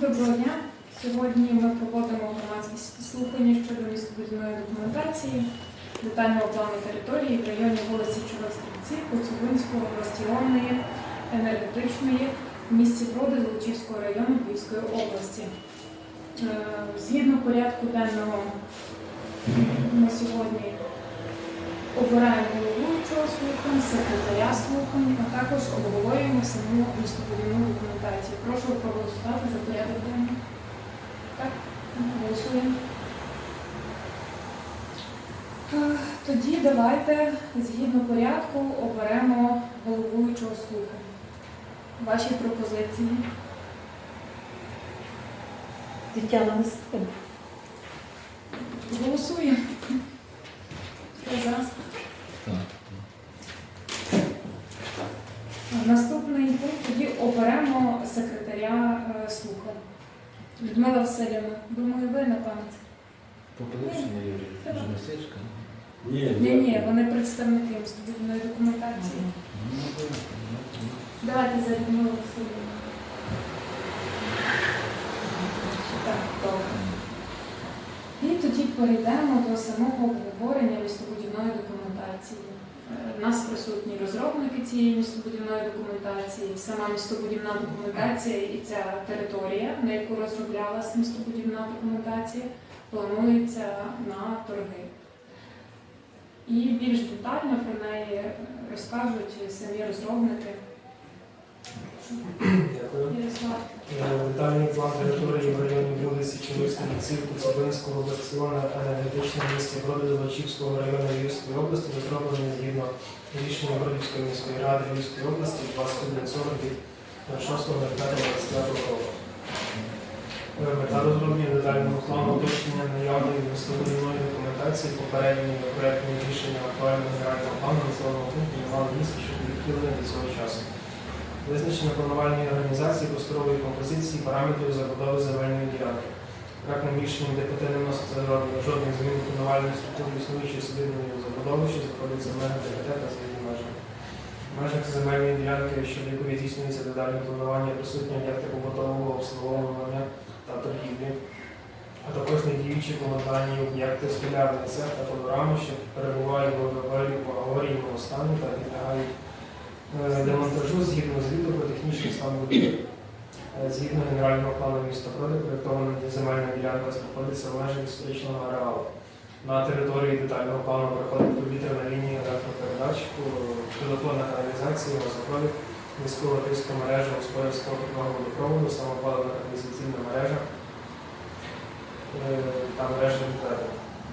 Доброго дня. Сьогодні ми проводимо громадські слухання щодо містобудівної документації, детального плану території в районі вулиці Чорних Стрільців, Коцюбинського, Бастіонної, енергетичної в місті Броди Золочівського району Львівської області. Е, Згідно порядку денного ми сьогодні обираємо головуючого слухань, секретаря слухань, а також обговорюємо саму містобудівну документацію. Прошу проголосувати за порядок денний. Так, голосуємо. Тоді давайте згідно порядку оберемо головуючого слухань. Ваші пропозиції. Тетяна Листкова. Голосуємо. Хто за? Наступний пункт тоді оберемо секретаря е, слухань. Людмила Васильівна, думаю, ви на пам'ять. Пополучення Юрій, журналістичка. Ні, Ні, ні, вони представники містобудівної документації. Ну. Давайте за Людмилу Васильівну. Так, добре. І тоді перейдемо до самого обговорення містобудівної документації. Е, У нас присутні розробники цієї містобудівної документації, сама містобудівна документація і ця територія, на яку розроблялася містобудівна документація, планується на торги. І більш детально про неї е, розкажуть самі розробники. Дякую. Детальний план території в районі вулиці Чоловської Цирку, Цибинського, Бастіона, енергетичного місті Броди Золочівського району Львівської області, розроблений згідно рішення Бродівської міської ради Львівської області 2140 від 6.05.25 року. Е, Мета розроблення детального плану уточнення наявної містобудівної документації попередньої проєктної рішення актуального генерального плану населеного пункту мали місця, що відхилені до цього часу. Визначення планувальної організації просторової композиції параметрів забудови земельної ділянки. Проектним рішенням ДПТ не вноситься жодних змін у планувальну структуру існуючої садибної забудови, що знаходиться в ДПТ та за її межами. В межах земельної ділянки, щодо якої здійснюється додальне планування, присутні об'єкти побутового обслуговування та торгівлі, а також недіючі комунальні об'єкти столярний цех та панорами, що перебувають в аварійному стані та підлягають демонтажу згідно звіту про технічний стан. Е, Згідно генерального плану міста Броди, проєктована земельна ділянка знаходиться в межах історичного ареалу. На території детального плану проходить повітряна лінія електропередач, телефонна каналізація, газопровід, міського тиску мережа, господарського питного водопроводу, самопалена каналізаційна мережа е, та мережа інтернету.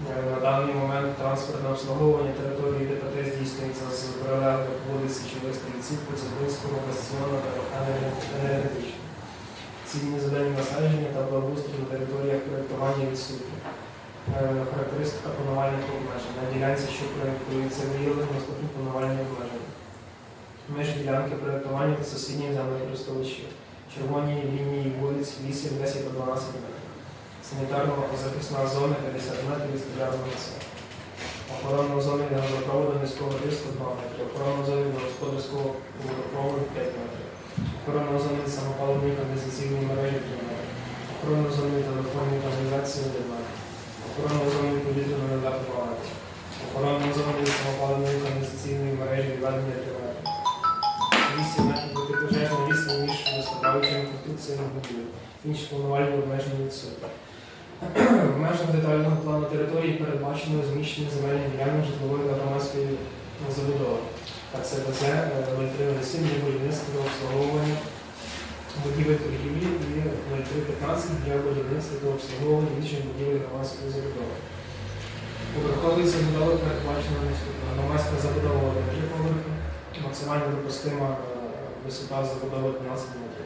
Е, На даний момент транспортне обслуговування території ДПТ здійснюється з прилеглих вулиці Чоловської Коцюбинського, Бастіона та енергетичного. Цільні зелені насадження та благоустрій на територіях проєктування відсутні. Е, Характеристика планувальних обмежень. На ділянці, що проєктується, виявлено наступні планувальні обмеження. Межі ділянки проєктування та сусідніх землекористувачів. Червоні лінії вулиць 8, 10 та 12 метрів санітарно-захисна зона 50 метрів від столярного цеху. Охоронна зона газопроводу низького тиску 2 метри. Охоронна зона господарського водопроводу 5 метрів. Охоронна зона самопаливної каналізаційної мережі 3 метри. Охоронна зона телефонної каналізації 1 метр. Охоронна зона повітряної вода 2 метри. Охоронна зона самопаливної каналізаційної мережі відведення 3 метри. 8 метрів протипожежна відстань між розставляючими конструкціями будівель. Інші планувальні обмеження відсутні. В межах детального плану території передбачено розміщення земельних ділянок житлової та громадської забудови. А це ВЗ 0307 для будівництва та обслуговування будівель торгівлі і 0315 для будівництва та обслуговування інших будівель громадської забудови. У верховій забудови передбачено наступне. Громадська забудова на три поверхи, максимально допустима е, висота забудови 12 метрів.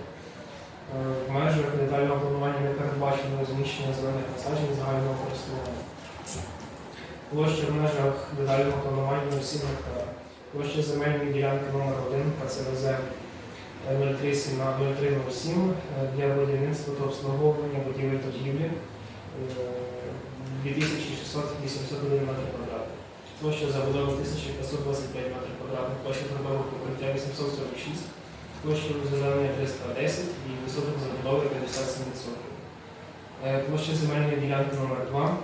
Е, В межах детального планування не передбачено розміщення зелених насаджень загального користування. Площа в межах детального планування 7 гектар. Площа земельної ділянки номер 1 КЦВЗ 0307 на 0307 е, для будівництва та обслуговування будівель торгівлі е, 2681 метр квадратний. Площа забудови 1525 метрів квадратних, площа трудового покриття 846 площею зеленої 310 і висоток забудови 57%. Е, Площа земельної ділянки номер 2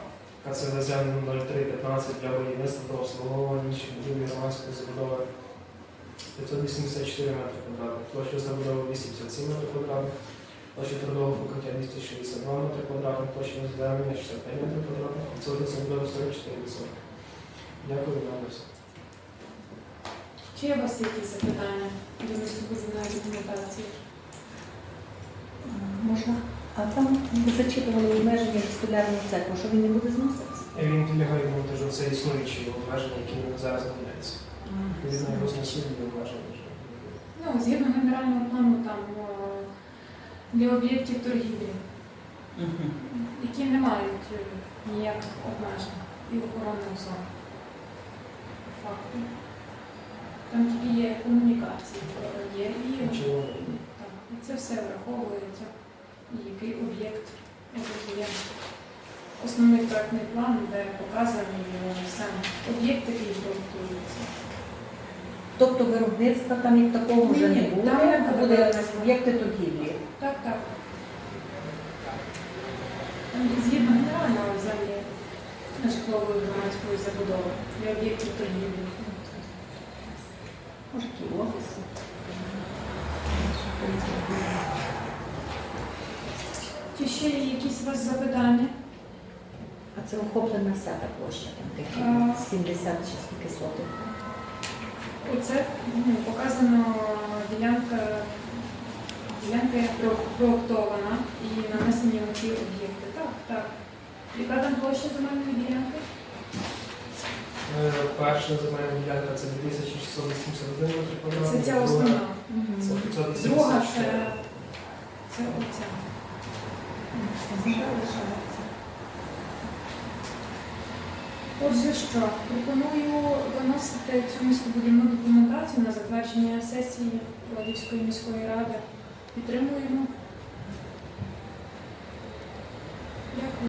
КЦВЗ 0315 для будівництва та обслуговування інших будівлі громадської забудови 584 метри квадратних, площа забудови 257 метрів квадратних, площа трудового покриття 262 метри квадратних, площа озеленення 65 метрів квадратних, відсоток забудови 44%. Дякую за все. Чи є у вас якісь запитання до містобудівної документації? Можна? А там ви зачитували обмеження від столярної церкви, що він не буде зноситися? Він підлягає монтажу, це існуючі обмеження, які зараз не міняються. Відповідно, його знесуть і обмеження. Ну, згідно генерального плану, там е, для об'єктів торгівлі, які не мають е, ніяких обмежень і охоронних зон. Факту. Там тільки є комунікації, е, є і, Чого? так, і це все враховується. І який об'єкт е, є основний проектний план, де показаний е, сам об'єкт, який проектується. Тобто виробництва там як такого вже не Ні, буде, там а буде буде об'єкти торгівлі. Так, так. Згідно генерального землі житлової громадської забудови для об'єктів торгівлі. Чи ще є якісь у вас запитання? А це охоплена вся та площа, там такі А. 70 чи скільки сотих. Оце ну, показано ділянка, ділянка як про- проектована і нанесені на ці об'єкти. Так, так. Яка там площа земельної ділянки? Перша земельна ділянка це 2681 метр Це ця основна. Це 574. Друга це, це оця. Отже, що пропоную виносити цю містобудівну документацію на затвердження сесії Владівської міської ради. Підтримуємо.